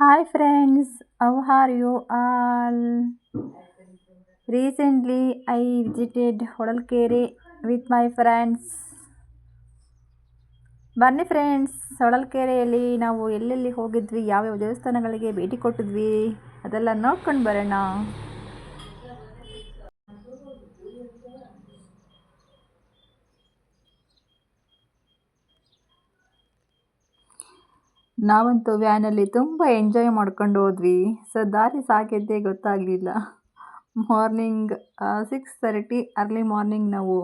Hi friends, how are you all? Recently I visited Hodalkere with my friends. ಬನ್ನಿ friends ಹೊಳಲ್ಕೆರೆಯಲ್ಲಿ ನಾವು ಎಲ್ಲೆಲ್ಲಿ ಹೋಗಿದ್ವಿ ಯಾವ್ಯಾವ ದೇವಸ್ಥಾನಗಳಿಗೆ ಭೇಟಿ ಕೊಟ್ಟಿದ್ವಿ ಅದೆಲ್ಲ ನೋಡ್ಕೊಂಡು ಬರೋಣ ನಾವಂತೂ ವ್ಯಾನಲ್ಲಿ ತುಂಬ ಎಂಜಾಯ್ ಮಾಡ್ಕೊಂಡು ಹೋದ್ವಿ. ಸೊ ದಾರಿ ಸಾಗಿದ್ದೇ ಗೊತ್ತಾಗಲಿಲ್ಲ. Morning six thirty early morning ನಾವು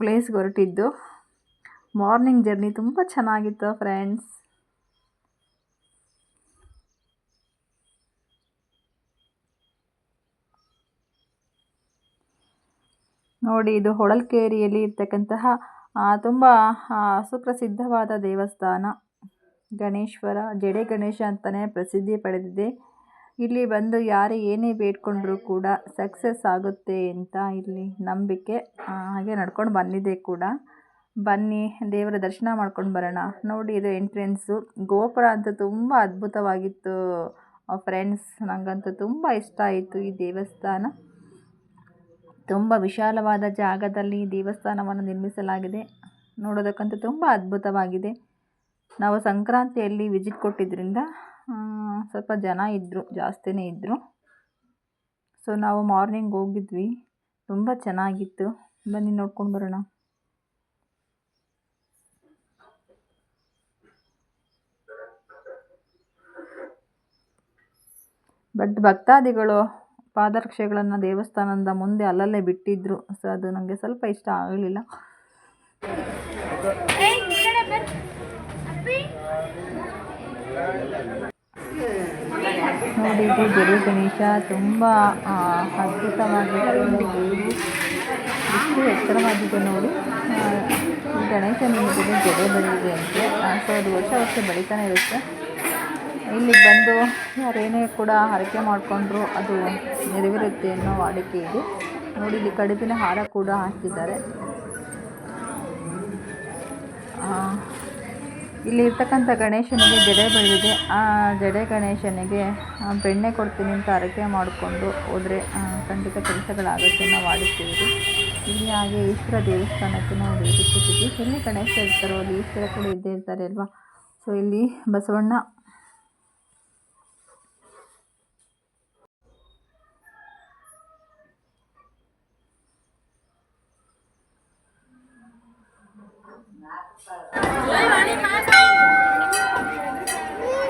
ಪ್ಲೇಸ್ಗೆ ಹೊರಟಿದ್ದು. ಮಾರ್ನಿಂಗ್ ಜರ್ನಿ ತುಂಬ ಚೆನ್ನಾಗಿತ್ತು ಫ್ರೆಂಡ್ಸ್ ನೋಡಿ, ಇದು ಹೊಳಲ್ಕೇರಿಯಲ್ಲಿ ಇರ್ತಕ್ಕಂತಹ ತುಂಬ ಸುಪ್ರಸಿದ್ಧವಾದ ದೇವಸ್ಥಾನ. ಗಣೇಶ್ವರ, ಜಡೆ ಗಣೇಶ ಅಂತಲೇ ಪ್ರಸಿದ್ಧಿ ಪಡೆದಿದೆ. ಇಲ್ಲಿ ಬಂದು ಯಾರು ಏನೇ ಬೇಡ್ಕೊಂಡ್ರೂ ಕೂಡ ಸಕ್ಸಸ್ ಆಗುತ್ತೆ ಅಂತ ಇಲ್ಲಿ ನಂಬಿಕೆ ಹಾಗೆ ನಡ್ಕೊಂಡು ಬಂದಿದೆ ಕೂಡ. ಬನ್ನಿ, ದೇವರ ದರ್ಶನ ಮಾಡ್ಕೊಂಡು ಬರೋಣ. ನೋಡಿ, ಇದು ಎಂಟ್ರೆನ್ಸು ಗೋಪುರ ಅಂತೂ ತುಂಬ ಅದ್ಭುತವಾಗಿತ್ತು ಫ್ರೆಂಡ್ಸ್ ನನಗಂತೂ ತುಂಬ ಇಷ್ಟ ಆಯಿತು ಈ ದೇವಸ್ಥಾನ. ತುಂಬ ವಿಶಾಲವಾದ ಜಾಗದಲ್ಲಿ ದೇವಸ್ಥಾನವನ್ನು ನಿರ್ಮಿಸಲಾಗಿದೆ. ನೋಡೋದಕ್ಕಂತೂ ತುಂಬ ಅದ್ಭುತವಾಗಿದೆ. ನಾವು ಸಂಕ್ರಾಂತಿಯಲ್ಲಿ ವಿಸಿಟ್ ಕೊಟ್ಟಿದ್ದರಿಂದ ಸ್ವಲ್ಪ ಜನ ಇದ್ದರು ಜಾಸ್ತಿನೇ ಇದ್ದರು ಸೊ ನಾವು ಮಾರ್ನಿಂಗ್ ಹೋಗಿದ್ವಿ. ತುಂಬ ಚೆನ್ನಾಗಿತ್ತು. ಬನ್ನಿ ನೋಡ್ಕೊಂಡು ಬರೋಣ. ಬಟ್ ಭಕ್ತಾದಿಗಳು ಪಾದರಕ್ಷೆಗಳನ್ನು ದೇವಸ್ಥಾನದ ಮುಂದೆ ಅಲ್ಲಲ್ಲೇ ಬಿಟ್ಟಿದ್ದರು ಸೊ ಅದು ನನಗೆ ಸ್ವಲ್ಪ ಇಷ್ಟ ಆಗಲಿಲ್ಲ. ನೋಡಿ, ಇದು ಗುರು ಗಣೇಶ ತುಂಬ ಅದ್ಭುತವಾಗಿತ್ತು ಎಷ್ಟು ಎತ್ತರವಾಗಿದೆ ನೋಡಿ. ಗಣೇಶನಿಗೆ ಜಡೆ ಬೆಳೆದಿದೆ ಅಂತೆ. ಸೊ, ಅದು ವರ್ಷ ವರ್ಷ ಬೆಳೀತಾನೆ ಇರುತ್ತೆ. ಇಲ್ಲಿಗೆ ಬಂದು ಯಾರೇನೇ ಕೂಡ ಹರಕೆ ಮಾಡಿಕೊಂಡ್ರು, ಅದು ನೆರವೇರುತ್ತೆ ಅನ್ನೋ ವಾಡಿಕೆ ಇದೆ. ನೋಡಿ, ಇಲ್ಲಿ ಕಡುಬಿನ ಹಾರ ಕೂಡ ಹಾಕಿದ್ದಾರೆ. ಇಲ್ಲಿ ಇರ್ತಕ್ಕಂಥ ಗಣೇಶನಿಗೆ ಜಡೆ ಬೆಳೆದಿದೆ. ಆ ಜಡೆ ಗಣೇಶನಿಗೆ ಬೆಣ್ಣೆ ಕೊಡ್ತೀನಿ ಅಂತ ಹರಕೆ ಮಾಡಿಕೊಂಡು ಹೋದರೆ ಖಂಡಿತ ಕೆಲಸಗಳಾಗುತ್ತೆ ನಾವು ಆಡುತ್ತೀವಿ ಇಲ್ಲಿ ಹಾಗೆ ಈಶ್ವರ ದೇವಸ್ಥಾನಕ್ಕೆ ನಾವು ಭೇಟಿ ಕೊಟ್ಟಿದ್ವಿ ಎಲ್ಲಿ ಗಣೇಶ ಇರ್ತಾರೋ ಅಲ್ಲಿ ಈಶ್ವರ ಕೂಡ ಇದ್ದೇ ಇರ್ತಾರೆ ಅಲ್ವಾ? ಸೊ ಇಲ್ಲಿ ಬಸವಣ್ಣ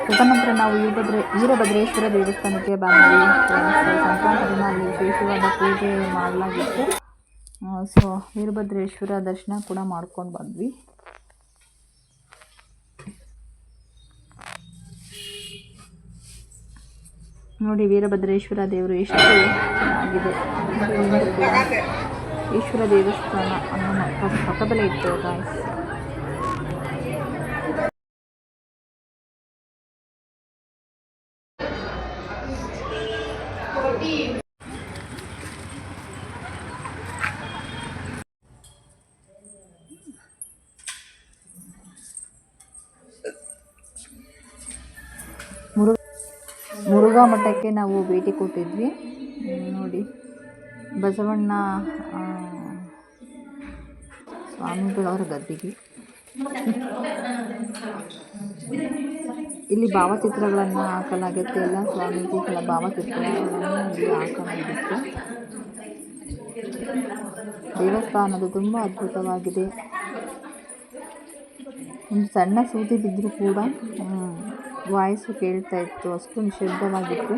ತದನಂತರ ನಾವು ವೀರಭದ್ರ ವೀರಭದ್ರೇಶ್ವರ ದೇವಸ್ಥಾನಕ್ಕೆ ಬಂದ್ವಿ. ಸಂಕ್ರಾಂತಿ ದಿನ ಅಲ್ಲಿ ವಿಶೇಷವಾದ ಪೂಜೆ ಮಾಡಲಾಗಿತ್ತು. ಸೊ ವೀರಭದ್ರೇಶ್ವರ ದರ್ಶನ ಕೂಡ ಮಾಡ್ಕೊಂಡು ಬಂದ್ವಿ. ನೋಡಿ, ವೀರಭದ್ರೇಶ್ವರ ದೇವರು ಎಷ್ಟು ಚೆನ್ನಾಗಿದೆ. ಈಶ್ವರ ದೇವಸ್ಥಾನ ಅನ್ನೋ ಪಕ್ಕದಲ್ಲೇ ಇತ್ತು ಗಾಯ್ಸ್ ಮುರುಘ ಮುರುಘಾ ಮಠಕ್ಕೆ ನಾವು ಭೇಟಿ ಕೊಟ್ಟಿದ್ವಿ. ನೋಡಿ. ಬಸವಣ್ಣ ಸ್ವಾಮಿಗಳವರ ಗದ್ದಿಗೆ. ಇಲ್ಲಿ ಭಾವಚಿತ್ರಗಳನ್ನು ಹಾಕಲಾಗುತ್ತೆ. ಎಲ್ಲ ಸ್ವಾಮೀಜಿಗಳ ಭಾವಚಿತ್ರಗಳನ್ನು ಇಲ್ಲಿ ಹಾಕಲಾಗಿತ್ತು ದೇವಸ್ಥಾನದ ತುಂಬ ಅದ್ಭುತವಾಗಿದೆ. ಒಂದು ಸಣ್ಣ ಸೂತಿ ಬಿದ್ದರೂ ಕೂಡ ವಾಯ್ಸು ಕೇಳ್ತಾ ಇತ್ತು. ಅಷ್ಟು ನಿಶಬ್ದವಾಗಿತ್ತು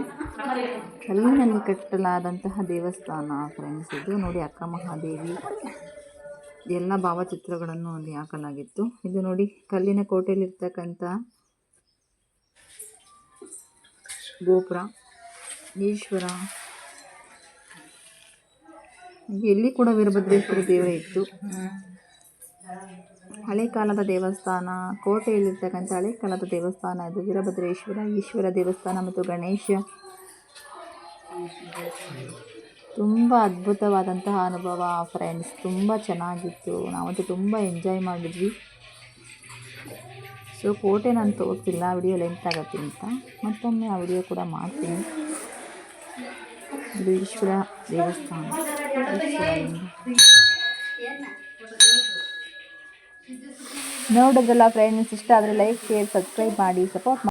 ಕಲ್ಲಿನಲ್ಲಿ ಕಟ್ಟಲಾದಂತಹ ದೇವಸ್ಥಾನ ಫ್ರೆಂಡ್ಸ್ ಇದು ನೋಡಿ ಅಕ್ಕ ಮಹಾದೇವಿ. ಎಲ್ಲ ಭಾವಚಿತ್ರಗಳನ್ನು ಅಲ್ಲಿ ಹಾಕಲಾಗಿತ್ತು. ಇದು ನೋಡಿ ಕಲ್ಲಿನ ಕೋಟೆಯಲ್ಲಿರ್ತಕ್ಕಂಥ ಗೋಪುರ, ಈಶ್ವರ. ಎಲ್ಲಿ ಕೂಡ ವೀರಭದ್ರೇಶ್ವರ ದೇವರ ಇತ್ತು. ಹಳೆ ಕಾಲದ ದೇವಸ್ಥಾನ, ಕೋಟೆಯಲ್ಲಿರ್ತಕ್ಕಂಥ ಹಳೆ ಕಾಲದ ದೇವಸ್ಥಾನ ಇದು ವೀರಭದ್ರೇಶ್ವರ, ಈಶ್ವರ ದೇವಸ್ಥಾನ ಮತ್ತು ಗಣೇಶ. ತುಂಬ ಅದ್ಭುತವಾದಂತಹ ಅನುಭವ ಫ್ರೆಂಡ್ಸ್ ತುಂಬ ಚೆನ್ನಾಗಿತ್ತು. ನಾವಂತೂ ತುಂಬ ಎಂಜಾಯ್ ಮಾಡಿದ್ವಿ. ಸೊ ಕೋಟೆ ನಾನು ತೋರಿಸಿಲ್ಲ. ವಿಡಿಯೋ ಲೆಂತ್ ಆಗುತ್ತೆ ಅಂತ. ಮತ್ತೊಮ್ಮೆ ಆ ವಿಡಿಯೋ ಕೂಡ ಮಾಡ್ತೀನಿ. ಇದು ಈಶ್ವರ ದೇವಸ್ಥಾನ. ನೋಡೋದಲ್ಲ ಫ್ರೆಂಡ್ಸ್ ಇಷ್ಟ ಆದರೆ ಲೈಕ್ ಶೇರ್ ಸಬ್ಸ್ಕ್ರೈಬ್ ಮಾಡಿ ಸಪೋರ್ಟ್